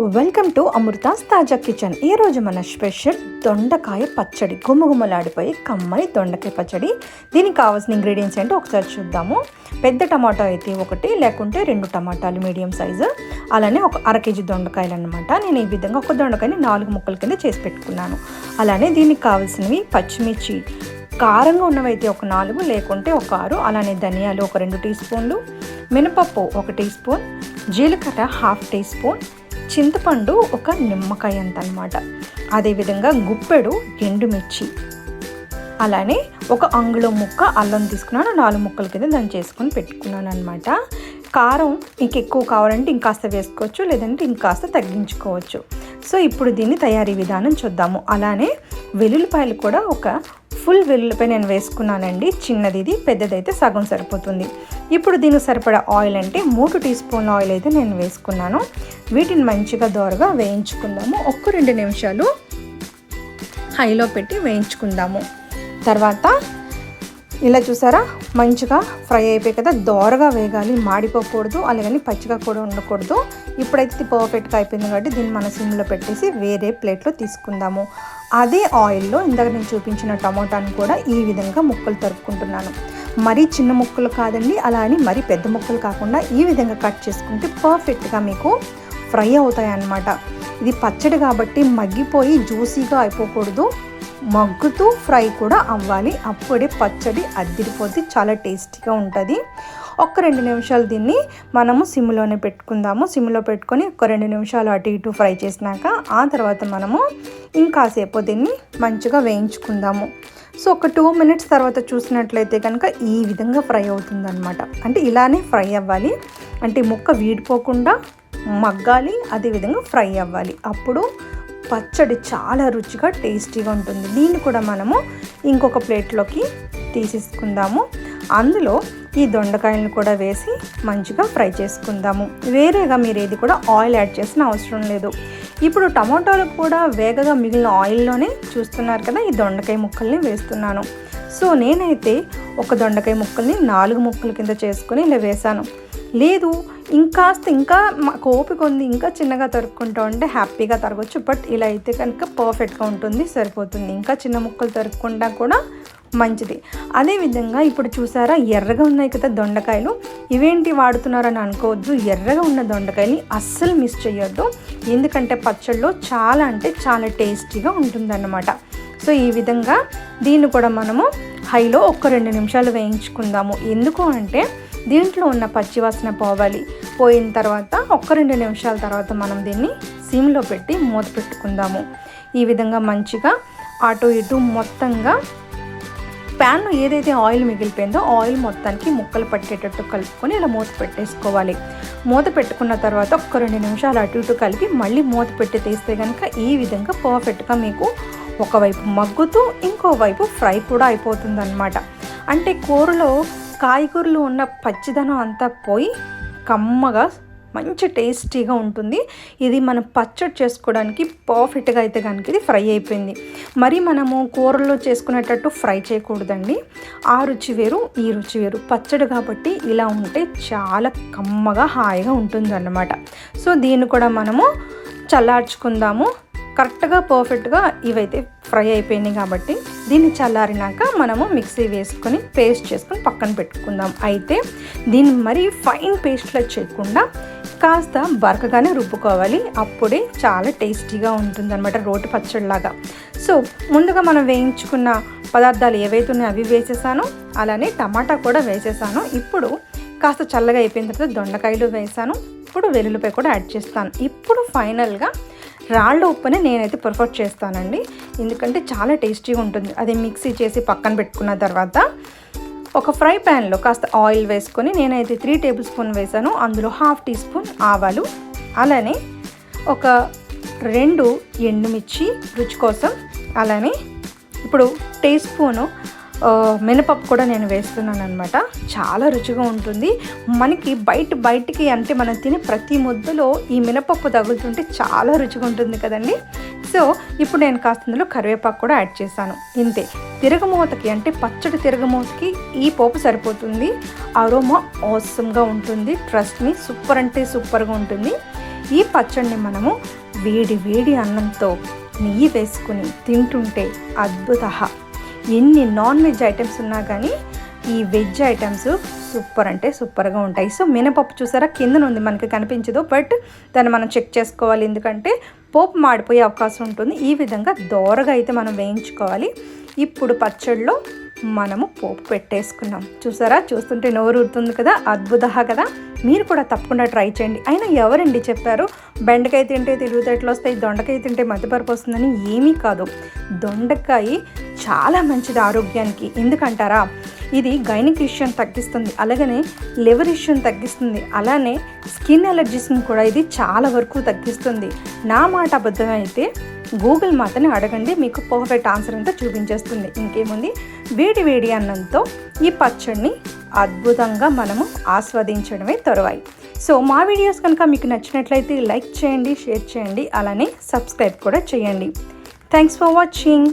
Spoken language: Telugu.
వెల్కమ్ టు అమృతాస్ తాజా కిచెన్. ఈ రోజు మన స్పెషల్ దొండకాయ పచ్చడి. గుమగుమలాడిపోయి కమ్మని దొండకాయ పచ్చడి. దీనికి కావాల్సిన ఇంగ్రీడియంట్స్ ఏంటో ఒకసారి చూద్దాము. పెద్ద టమాటో అయితే ఒకటి లేకుంటే రెండు టమాటాలు మీడియం సైజు. అలానే ఒక అర కేజీ దొండకాయలు అనమాట నేను ఈ విధంగా ఒక దొండకాయని నాలుగు ముక్కల కింద చేసి పెట్టుకున్నాను. అలానే దీనికి కావాల్సినవి పచ్చిమిర్చి. కారంగా ఉన్నవైతే ఒక నాలుగు లేకుంటే ఒక ఆరు. అలానే ధనియాలు ఒక రెండు టీ స్పూన్లు. మినపప్పు ఒక టీ స్పూన్. జీలకర్ర హాఫ్ టీ స్పూన్. చింతపండు ఒక నిమ్మకాయ అంత అనమాట అదేవిధంగా గుప్పెడు ఎండుమిర్చి. అలానే ఒక అంగుళం ముక్క అల్లం తీసుకున్నాను నాలుగు ముక్కల కింద దాన్ని చేసుకొని పెట్టుకున్నాను అనమాట కారం ఇంకెక్కువ కావాలంటే ఇంకాస్త వేసుకోవచ్చు లేదంటే ఇంకాస్త తగ్గించుకోవచ్చు. సో ఇప్పుడు దీన్ని తయారీ విధానం చూద్దాము. అలానే వెల్లుల్లిపాయలు కూడా ఒక ఫుల్ వెల్లుల్లిపై నేను వేసుకున్నానండి. చిన్నది ఇది పెద్దదైతే సగం సరిపోతుంది. ఇప్పుడు దీనికి సరిపడా ఆయిల్ అంటే మూడు టీ స్పూన్ల ఆయిల్ అయితే నేను వేసుకున్నాను. వీటిని మంచిగా దోరగా వేయించుకుందాము. ఒక్క రెండు నిమిషాలు హైలో పెట్టి వేయించుకుందాము. తర్వాత ఇలా చూసారా? మంచిగా ఫ్రై అయిపోయి కదా? దోరగా వేగాలి మాడిపోకూడదు అలాగని పచ్చిగా కూడా ఉండకూడదు. ఇప్పుడైతే ఇది పర్ఫెక్ట్గా అయిపోయింది కాబట్టి దీన్ని మన సిమ్లో పెట్టేసి వేరే ప్లేట్లో తీసుకుందాము. అదే ఆయిల్లో ఇందాక నేను చూపించిన టమోటాను కూడా ఈ విధంగా ముక్కలు తరుపుకుంటున్నాను. మరీ చిన్న ముక్కలు కాదండి అలా అని మరీ పెద్ద ముక్కలు కాకుండా ఈ విధంగా కట్ చేసుకుంటే పర్ఫెక్ట్గా మీకు ఫ్రై అవుతాయి అన్నమాట ఇది పచ్చడి కాబట్టి మగ్గిపోయి జ్యూసీగా అయిపోకూడదు. మగ్గుతూ ఫ్రై కూడా అవ్వాలి. అప్పుడే పచ్చడి అద్దిరిపోతే చాలా టేస్టీగా ఉంటుంది. ఒక్క రెండు నిమిషాలు దీన్ని మనము సిమ్లోనే పెట్టుకుందాము. సిమ్లో పెట్టుకొని ఒక రెండు నిమిషాలు అటు ఇటు ఫ్రై చేసినాక ఆ తర్వాత మనము ఇంకాసేపు దీన్ని మంచిగా వేయించుకుందాము. సో ఒక టూ మినిట్స్ తర్వాత చూసినట్లయితే కనుక ఈ విధంగా ఫ్రై అవుతుందన్నమాట. అంటే ఇలానే ఫ్రై అవ్వాలి. అంటే ముక్క వీడిపోకుండా మగ్గాలి అదేవిధంగా ఫ్రై అవ్వాలి. అప్పుడు పచ్చడి చాలా రుచిగా టేస్టీగా ఉంటుంది. దీన్ని కూడా మనము ఇంకొక ప్లేట్లోకి తీసేసుకుందాము. అందులో ఈ దొండకాయలను కూడా వేసి మంచిగా ఫ్రై చేసుకుందాము. వేరేగా మీరు ఏది కూడా ఆయిల్ యాడ్ చేసిన అవసరం లేదు. ఇప్పుడు టమాటోలు కూడా వేగగా మిగిలిన ఆయిల్లోనే చూస్తున్నారు కదా ఈ దొండకాయ ముక్కల్ని వేస్తున్నాను. సో నేనైతే ఒక దొండకాయ ముక్కల్ని నాలుగు ముక్కల కింద చేసుకుని ఇలా వేశాను. లేదు ఇంకాస్త ఇంకా మాకు ఓపిక ఉంది ఇంకా చిన్నగా తరుక్కుంటూ ఉంటే హ్యాపీగా తరగచ్చు బట్ ఇలా అయితే కనుక పర్ఫెక్ట్గా ఉంటుంది సరిపోతుంది. ఇంకా చిన్న ముక్కలు తరుక్కుండా కూడా మంచిది. అదేవిధంగా ఇప్పుడు చూసారా ఎర్రగా ఉన్నాయి కదా దొండకాయలు. ఇవేంటి వాడుతున్నారని అనుకోవద్దు. ఎర్రగా ఉన్న దొండకాయని అస్సలు మిస్ చేయొద్దు ఎందుకంటే పచ్చళ్ళలో చాలా అంటే చాలా టేస్టీగా ఉంటుందన్నమాట. సో ఈ విధంగా దీన్ని కూడా మనము హైలో ఒక్క రెండు నిమిషాలు వేయించుకుందాము. ఎందుకు అంటే దీంట్లో ఉన్న పచ్చివాసన పోవాలి. పోయిన తర్వాత ఒక్క రెండు నిమిషాల తర్వాత మనం దీన్ని సిమ్లో పెట్టి మూత పెట్టుకుందాము. ఈ విధంగా మంచిగా అటు ఇటు మొత్తంగా ప్యాన్లో ఏదైతే ఆయిల్ మిగిలిపోయిందో ఆయిల్ మొత్తానికి ముక్కలు పట్టేటట్టు కలుపుకొని ఇలా మూత పెట్టేసుకోవాలి. మూత పెట్టుకున్న తర్వాత ఒక్క రెండు నిమిషాలు అటు ఇటు కలిపి మళ్ళీ మూత పెట్టి తీస్తే కనుక ఈ విధంగా పర్ఫెక్ట్గా మీకు ఒకవైపు మగ్గుతూ ఇంకోవైపు ఫ్రై కూడా అయిపోతుంది అనమాట అంటే కూరలో కాయగూరలు ఉన్న పచ్చిదనం అంతా పోయి కమ్మగా మంచి టేస్టీగా ఉంటుంది. ఇది మనం పచ్చడి చేసుకోవడానికి పర్ఫెక్ట్గా అయితే కనుక ఇది ఫ్రై అయిపోయింది. మరి మనము కూరల్లో చేసుకునేటట్టు ఫ్రై చేయకూడదండి. ఆ రుచి వేరు ఈ రుచి వేరు. పచ్చడి కాబట్టి ఇలా ఉంటే చాలా కమ్మగా హాయిగా ఉంటుంది అన్నమాట సో దీన్ని కూడా మనము చల్లార్చుకుందాము. కరెక్ట్గా పర్ఫెక్ట్గా ఇవైతే ఫ్రై అయిపోయినాయి కాబట్టి దీన్ని చల్లారినాక మనము మిక్సీ వేసుకొని పేస్ట్ చేసుకొని పక్కన పెట్టుకుందాం. అయితే దీన్ని మరీ ఫైన్ పేస్ట్లో చేయకుండా కాస్త బరకగానే రుబ్బుకోవాలి. అప్పుడే చాలా టేస్టీగా ఉంటుందన్నమాట రోటి పచ్చడిలాగా. సో ముందుగా మనం వేయించుకున్న పదార్థాలు ఏవైతే ఉన్నాయో అవి వేసేసాను. అలానే టమాటా కూడా వేసేసాను. ఇప్పుడు కాస్త చల్లగా అయిపోయిన తర్వాత దొండకాయలు వేసాను. ఇప్పుడు వెల్లుల్లిపాయ కూడా యాడ్ చేస్తాను. ఇప్పుడు ఫైనల్గా రాళ్ళ ఉప్పుని నేనైతే ప్రిఫర్ చేస్తానండి. ఎందుకంటే చాలా టేస్టీగా ఉంటుంది. అది మిక్సీ చేసి పక్కన పెట్టుకున్న తర్వాత ఒక ఫ్రై ప్యాన్లో కాస్త ఆయిల్ వేసుకొని నేనైతే త్రీ టేబుల్ స్పూన్ వేసాను. అందులో హాఫ్ టీ స్పూన్ ఆవాలు. అలానే ఒక రెండు ఎండుమిర్చి రుచి కోసం. అలానే ఇప్పుడు టీ స్పూను మినపప్పు కూడా నేను వేస్తున్నాను అనమాట చాలా రుచిగా ఉంటుంది. మనకి బయట బయటికి అంటే మనం తినే ప్రతి ముద్దలో ఈ మినపప్పు తగులుతుంటే చాలా రుచిగా ఉంటుంది కదండి. సో ఇప్పుడు నేను కాస్త ఇందులో కరివేపాకు కూడా యాడ్ చేశాను. ఇంతే. తిరగమూతకి అంటే పచ్చడి తిరగమూతకి ఈ పోపు సరిపోతుంది. అరోమా అవసరంగా ఉంటుంది. ట్రస్ట్ మీ సూపర్ అంటే సూపర్గా ఉంటుంది. ఈ పచ్చడిని మనము వేడి వేడి అన్నంతో నెయ్యి వేసుకుని తింటుంటే అద్భుత ఎన్ని నాన్ వెజ్ ఐటమ్స్ ఉన్నా కానీ ఈ వెజ్ ఐటమ్స్ సూపర్ అంటే సూపర్గా ఉంటాయి. సో మినపప్పు చూసారా? కిందనుంది ఉంది మనకి కనిపించదు బట్ దాన్ని మనం చెక్ చేసుకోవాలి. ఎందుకంటే పోపు మాడిపోయే అవకాశం ఉంటుంది. ఈ విధంగా దోరగా అయితే మనం వేయించుకోవాలి. ఇప్పుడు పచ్చడిలో మనము పోపు పెట్టేసుకున్నాం. చూసారా? చూస్తుంటే నోరు ఊరుతుంది కదా? అద్భుత కదా? మీరు కూడా తప్పకుండా ట్రై చేయండి. అయినా ఎవరండి చెప్పారు? బెండకాయ తింటే తిరుగుతేటలు వస్తాయి? దొండకాయ తింటే మధ్యపరపు వస్తుందని ఏమీ కాదు. దొండకాయ చాలా మంచిది ఆరోగ్యానికి. ఎందుకంటారా? ఇది గైనిక్ ఇష్యూని తగ్గిస్తుంది. అలాగనే లివర్ ఇష్యూని తగ్గిస్తుంది. అలానే స్కిన్ ఎలర్జీస్ని కూడా ఇది చాలా వరకు తగ్గిస్తుంది. నా మాట అబద్ధమైతే గూగుల్ మాతని అడగండి మీకు పర్ఫెక్ట్ ఆన్సర్ అంతా చూపించేస్తుంది. ఇంకేముంది? వేడి వేడి అన్నంతో ఈ పచ్చడిని అద్భుతంగా మనము ఆస్వాదించడమే తరువాయి. సో మా వీడియోస్ కనుక మీకు నచ్చినట్లయితే లైక్ చేయండి షేర్ చేయండి అలానే సబ్స్క్రైబ్ కూడా చేయండి. Thanks for watching